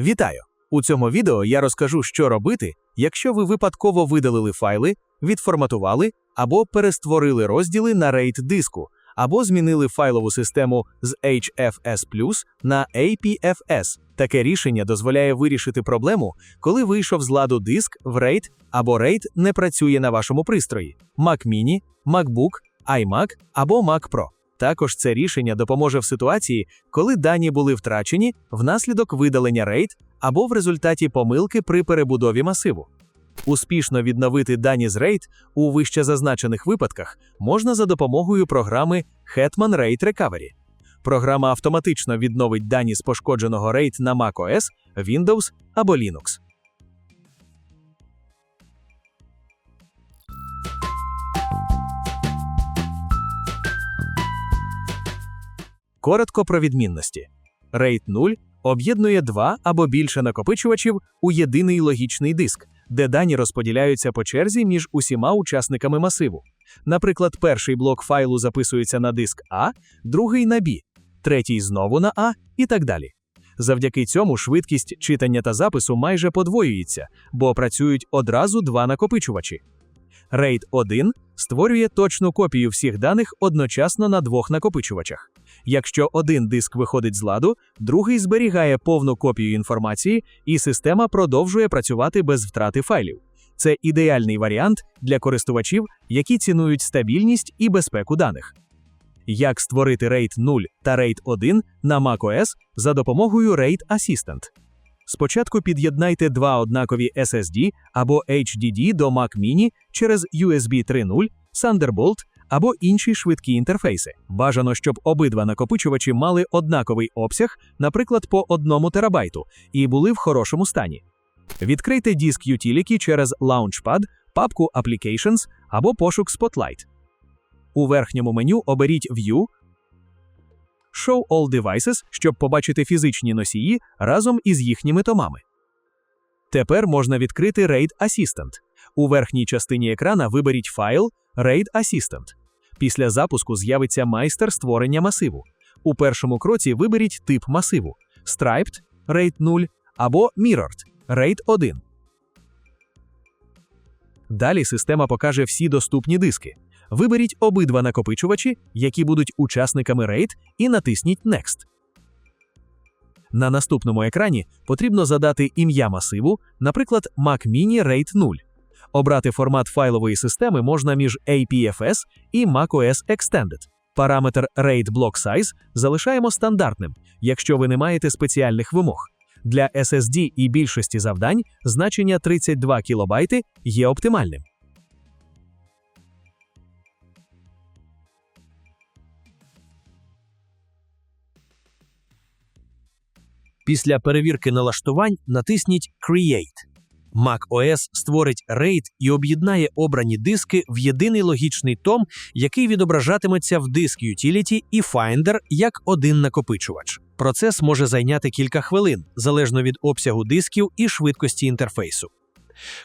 Вітаю! У цьому відео я розкажу, що робити, якщо ви випадково видалили файли, відформатували або перестворили розділи на RAID диску, або змінили файлову систему з HFS на APFS. Таке рішення дозволяє вирішити проблему, коли вийшов з ладу диск в RAID або RAID не працює на вашому пристрої Mac Mini, MacBook, iMac або Mac Pro. Також це рішення допоможе в ситуації, коли дані були втрачені внаслідок видалення RAID або в результаті помилки при перебудові масиву. Успішно відновити дані з RAID у вище зазначених випадках можна за допомогою програми Hetman RAID Recovery. Програма автоматично відновить дані з пошкодженого RAID на macOS, Windows або Linux. Коротко про відмінності. RAID 0 об'єднує два або більше накопичувачів у єдиний логічний диск, де дані розподіляються по черзі між усіма учасниками масиву. Наприклад, перший блок файлу записується на диск А, другий на Б, третій знову на А і так далі. Завдяки цьому швидкість читання та запису майже подвоюється, бо працюють одразу два накопичувачі. RAID 1 створює точну копію всіх даних одночасно на двох накопичувачах. Якщо один диск виходить з ладу, другий зберігає повну копію інформації, і система продовжує працювати без втрати файлів. Це ідеальний варіант для користувачів, які цінують стабільність і безпеку даних. Як створити RAID 0 та RAID 1 на macOS за допомогою RAID Assistant. Спочатку під'єднайте два однакові SSD або HDD до Mac Mini через USB 3.0, Thunderbolt або інші швидкі інтерфейси. Бажано, щоб обидва накопичувачі мали однаковий обсяг, наприклад, по 1 терабайту, і були в хорошому стані. Відкрийте диск Utility через Launchpad, папку Applications або пошук Spotlight. У верхньому меню оберіть View, Show All Devices, щоб побачити фізичні носії разом із їхніми томами. Тепер можна відкрити RAID Assistant. У верхній частині екрана виберіть файл RAID Assistant. Після запуску з'явиться майстер створення масиву. У першому кроці виберіть тип масиву Striped RAID 0 або Mirrored RAID 1. Далі система покаже всі доступні диски. Виберіть обидва накопичувачі, які будуть учасниками RAID, і натисніть Next. На наступному екрані потрібно задати ім'я масиву, наприклад, Mac Mini RAID 0. Обрати формат файлової системи можна між APFS і macOS Extended. Параметр RAID Block Size залишаємо стандартним, якщо ви не маєте спеціальних вимог. Для SSD і більшості завдань значення 32 кБ є оптимальним. Після перевірки налаштувань натисніть Create. macOS створить RAID і об'єднає обрані диски в єдиний логічний том, який відображатиметься в диск Utility і Finder як один накопичувач. Процес може зайняти кілька хвилин, залежно від обсягу дисків і швидкості інтерфейсу.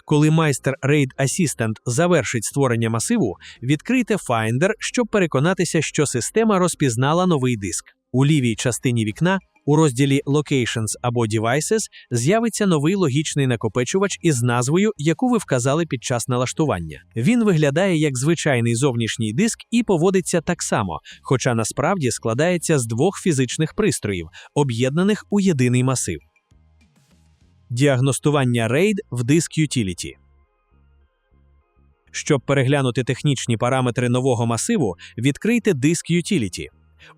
Коли майстер RAID Assistant завершить створення масиву, відкрийте Finder, щоб переконатися, що система розпізнала новий диск. У лівій частині вікна у розділі Locations або Devices з'явиться новий логічний накопичувач із назвою, яку ви вказали під час налаштування. Він виглядає як звичайний зовнішній диск і поводиться так само, хоча насправді складається з двох фізичних пристроїв, об'єднаних у єдиний масив. Діагностування RAID в диск Utility. Щоб переглянути технічні параметри нового масиву, відкрийте диск Utility.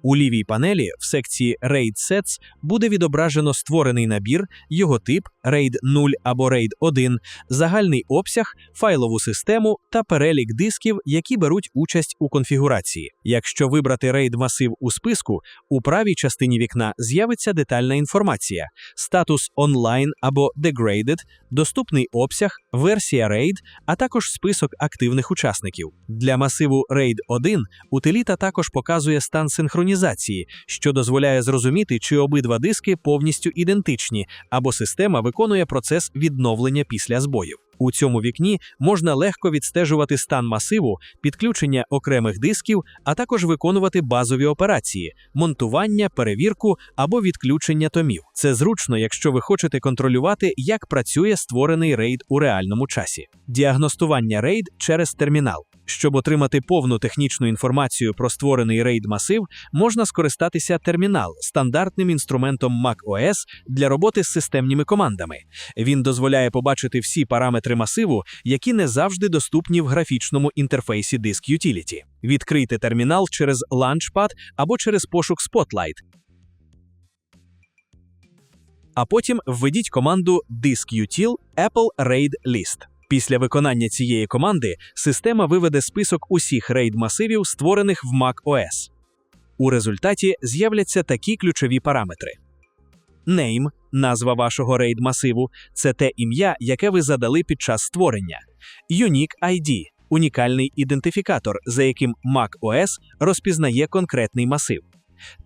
У лівій панелі в секції RAID Sets буде відображено створений набір, його тип RAID 0 або RAID 1, загальний обсяг, файлову систему та перелік дисків, які беруть участь у конфігурації. Якщо вибрати RAID масив у списку, у правій частині вікна з'явиться детальна інформація: статус онлайн або degraded, доступний обсяг, версія RAID, а також список активних учасників. Для масиву RAID 1 утиліта також показує стан синхронізації, що дозволяє зрозуміти, чи обидва диски повністю ідентичні, або система виконує процес відновлення після збоїв. У цьому вікні можна легко відстежувати стан масиву, підключення окремих дисків, а також виконувати базові операції монтування, перевірку або відключення томів. Це зручно, якщо ви хочете контролювати, як працює створений рейд у реальному часі. Діагностування рейд через термінал. Щоб отримати повну технічну інформацію про створений рейд масив, можна скористатися термінал стандартним інструментом macOS для роботи з системними командами. Він дозволяє побачити всі параметри масиву, які не завжди доступні в графічному інтерфейсі Disk Utility. Відкрийте термінал через Launchpad або через пошук Spotlight. А потім введіть команду diskutil apple raid list. Після виконання цієї команди система виведе список усіх рейд-масивів, створених в macOS. У результаті з'являться такі ключові параметри: Name – назва вашого рейд-масиву, це те ім'я, яке ви задали під час створення. Unique ID – унікальний ідентифікатор, за яким macOS розпізнає конкретний масив.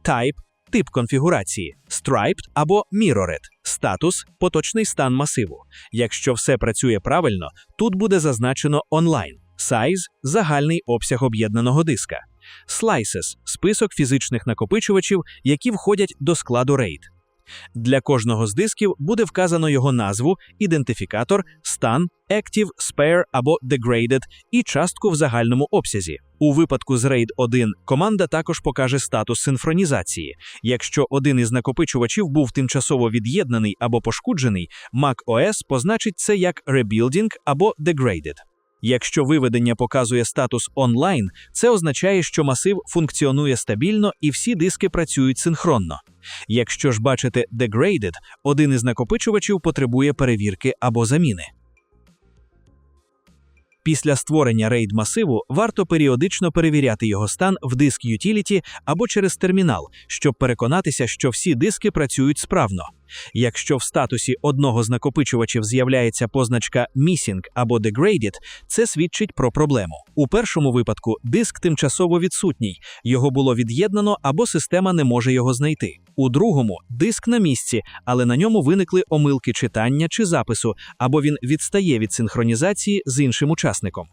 Type – тип конфігурації, Striped або Mirrored – статус – поточний стан масиву. Якщо все працює правильно, тут буде зазначено онлайн. Size – загальний обсяг об'єднаного диска. Slices – список фізичних накопичувачів, які входять до складу RAID. Для кожного з дисків буде вказано його назву, ідентифікатор, стан, Active, Spare або Degraded і частку в загальному обсязі. У випадку з RAID 1 команда також покаже статус синхронізації. Якщо один із накопичувачів був тимчасово від'єднаний або пошкоджений, macOS позначить це як Rebuilding або Degraded. Якщо виведення показує статус онлайн, це означає, що масив функціонує стабільно і всі диски працюють синхронно. Якщо ж бачите Degraded, один із накопичувачів потребує перевірки або заміни. Після створення RAID масиву варто періодично перевіряти його стан в диск Utility або через термінал, щоб переконатися, що всі диски працюють справно. Якщо в статусі одного з накопичувачів з'являється позначка Missing або Degraded, це свідчить про проблему. У першому випадку диск тимчасово відсутній, його було від'єднано або система не може його знайти. У другому диск на місці, але на ньому виникли омилки читання чи запису, або він відстає від синхронізації з іншим учасником.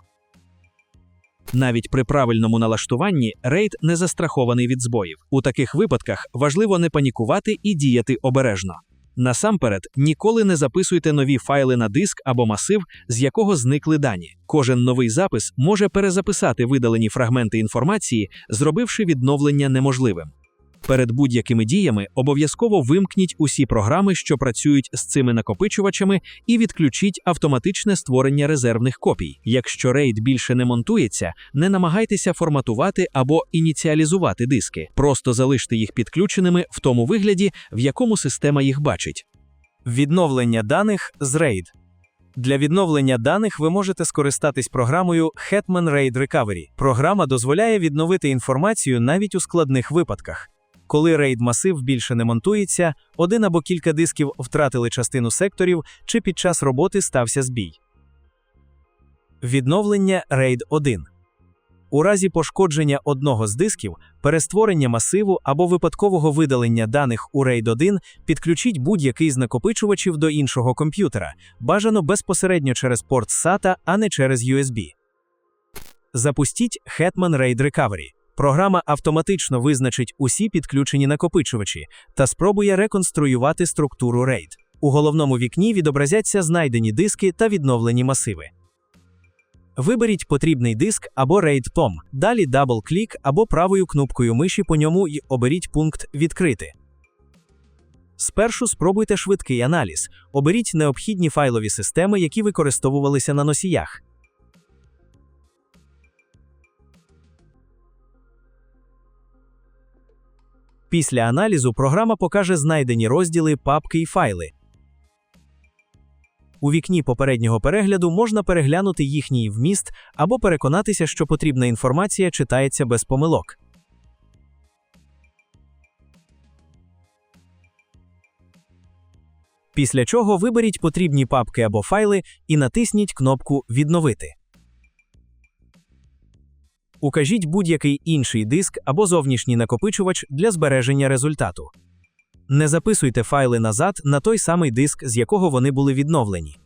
Навіть при правильному налаштуванні рейд не застрахований від збоїв. У таких випадках важливо не панікувати і діяти обережно. Насамперед, ніколи не записуйте нові файли на диск або масив, з якого зникли дані. Кожен новий запис може перезаписати видалені фрагменти інформації, зробивши відновлення неможливим. Перед будь-якими діями обов'язково вимкніть усі програми, що працюють з цими накопичувачами, і відключіть автоматичне створення резервних копій. Якщо RAID більше не монтується, не намагайтеся форматувати або ініціалізувати диски. Просто залиште їх підключеними в тому вигляді, в якому система їх бачить. Відновлення даних з RAID. Для відновлення даних ви можете скористатись програмою Hetman RAID Recovery. Програма дозволяє відновити інформацію навіть у складних випадках. Коли RAID масив більше не монтується, один або кілька дисків втратили частину секторів чи під час роботи стався збій. Відновлення RAID 1 у разі пошкодження одного з дисків, перестворення масиву або випадкового видалення даних у RAID 1 підключіть будь-який з накопичувачів до іншого комп'ютера, бажано безпосередньо через порт SATA, а не через USB. Запустіть Hetman RAID Recovery. Програма автоматично визначить усі підключені накопичувачі та спробує реконструювати структуру RAID. У головному вікні відобразяться знайдені диски та відновлені масиви. Виберіть потрібний диск або RAID POM, далі дабл-клік або правою кнопкою миші по ньому і оберіть пункт Відкрити. Спершу спробуйте швидкий аналіз. Оберіть необхідні файлові системи, які використовувалися на носіях. Після аналізу програма покаже знайдені розділи, папки і файли. У вікні попереднього перегляду можна переглянути їхній вміст або переконатися, що потрібна інформація читається без помилок. Після чого виберіть потрібні папки або файли і натисніть кнопку Відновити. Укажіть будь-який інший диск або зовнішній накопичувач для збереження результату. Не записуйте файли назад на той самий диск, з якого вони були відновлені.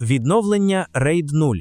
Відновлення RAID 0.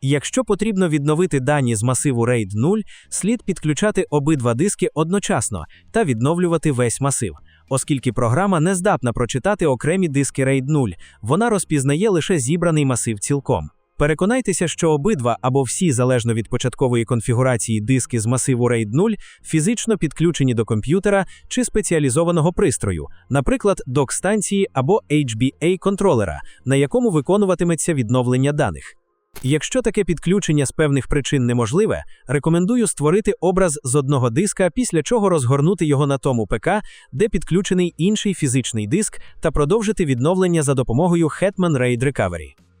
Якщо потрібно відновити дані з масиву RAID 0, слід підключати обидва диски одночасно та відновлювати весь масив. Оскільки програма не здатна прочитати окремі диски RAID 0, вона розпізнає лише зібраний масив цілком. Переконайтеся, що обидва або всі залежно від початкової конфігурації диски з масиву RAID 0 фізично підключені до комп'ютера чи спеціалізованого пристрою, наприклад, док-станції або HBA-контролера, на якому виконуватиметься відновлення даних. Якщо таке підключення з певних причин неможливе, рекомендую створити образ з одного диска, після чого розгорнути його на тому ПК, де підключений інший фізичний диск, та продовжити відновлення за допомогою Hetman RAID Recovery.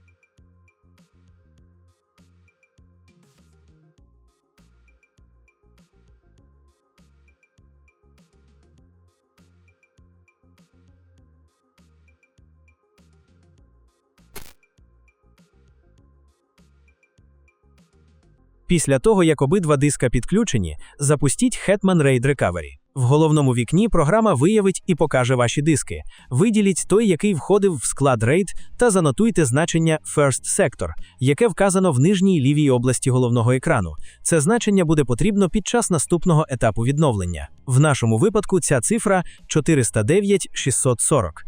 Після того, як обидва диска підключені, запустіть Hetman RAID Recovery. В головному вікні програма виявить і покаже ваші диски. Виділіть той, який входив в склад RAID, та занотуйте значення First Sector, яке вказано в нижній лівій області головного екрану. Це значення буде потрібно під час наступного етапу відновлення. В нашому випадку ця цифра 409 640.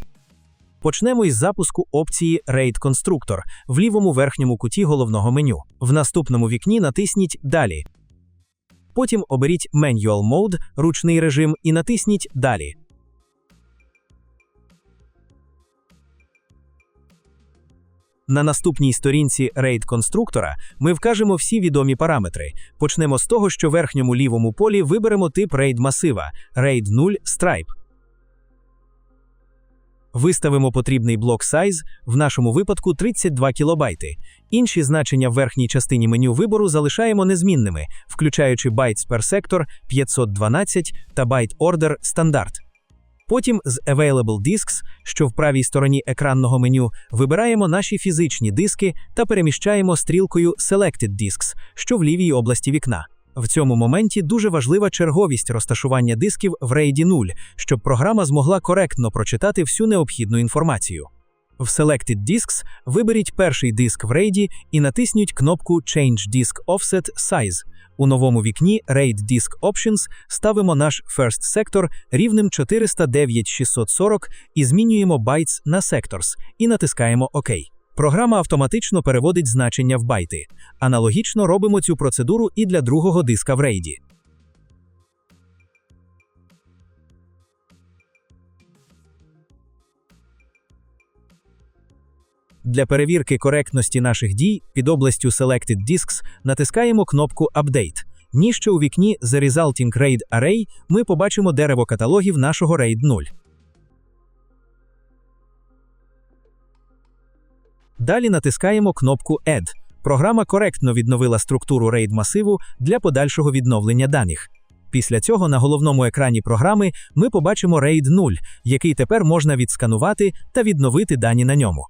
Почнемо із запуску опції RAID Constructor в лівому верхньому куті головного меню. В наступному вікні натисніть Далі. Потім оберіть Manual Mode, ручний режим, і натисніть Далі. На наступній сторінці RAID конструктора ми вкажемо всі відомі параметри. Почнемо з того, що в верхньому лівому полі виберемо тип RAID масива RAID 0 Stripe. Виставимо потрібний блок size, в нашому випадку 32 кБ. Інші значення в верхній частині меню вибору залишаємо незмінними, включаючи bytes per sector 512 та byte order стандарт. Потім з Available Disks, що в правій стороні екранного меню, вибираємо наші фізичні диски та переміщаємо стрілкою Selected Disks, що в лівій області вікна. В цьому моменті дуже важлива черговість розташування дисків в RAID 0, щоб програма змогла коректно прочитати всю необхідну інформацію. В Selected Disks виберіть перший диск в RAID і натисніть кнопку Change Disk Offset Size. У новому вікні RAID Disk Options ставимо наш First Sector рівнем 409 640 і змінюємо bytes на sectors і натискаємо ОК. Програма автоматично переводить значення в байти. Аналогічно робимо цю процедуру і для другого диска в рейді. Для перевірки коректності наших дій під областю Selected Disks натискаємо кнопку Update. Ніжче у вікні The Resulting RAID Array ми побачимо дерево каталогів нашого RAID 0. Далі натискаємо кнопку Add. Програма коректно відновила структуру RAID масиву для подальшого відновлення даних. Після цього на головному екрані програми ми побачимо RAID 0, який тепер можна відсканувати та відновити дані на ньому.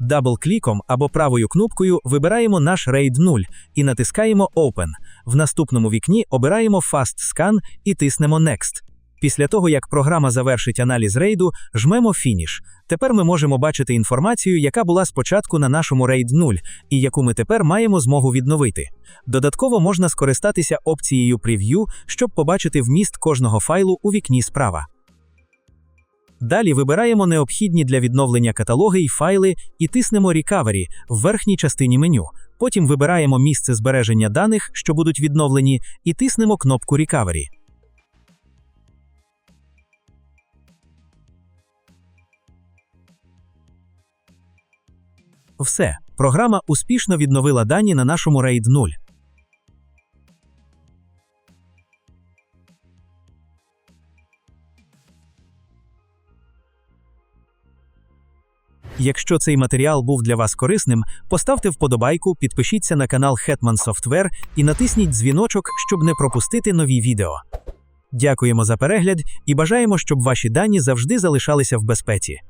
Дабл-кліком або правою кнопкою вибираємо наш RAID 0 і натискаємо Open. В наступному вікні обираємо Fast Scan і тиснемо Next. Після того, як програма завершить аналіз рейду, жмемо Finish. Тепер ми можемо бачити інформацію, яка була спочатку на нашому RAID 0 і яку ми тепер маємо змогу відновити. Додатково можна скористатися опцією Preview, щоб побачити вміст кожного файлу у вікні справа. Далі вибираємо необхідні для відновлення каталоги і файли і тиснемо Recovery в верхній частині меню. Потім вибираємо місце збереження даних, що будуть відновлені, і тиснемо кнопку Recovery. Все, програма успішно відновила дані на нашому RAID 0. Якщо цей матеріал був для вас корисним, поставте вподобайку, підпишіться на канал Hetman Software і натисніть дзвіночок, щоб не пропустити нові відео. Дякуємо за перегляд і бажаємо, щоб ваші дані завжди залишалися в безпеці.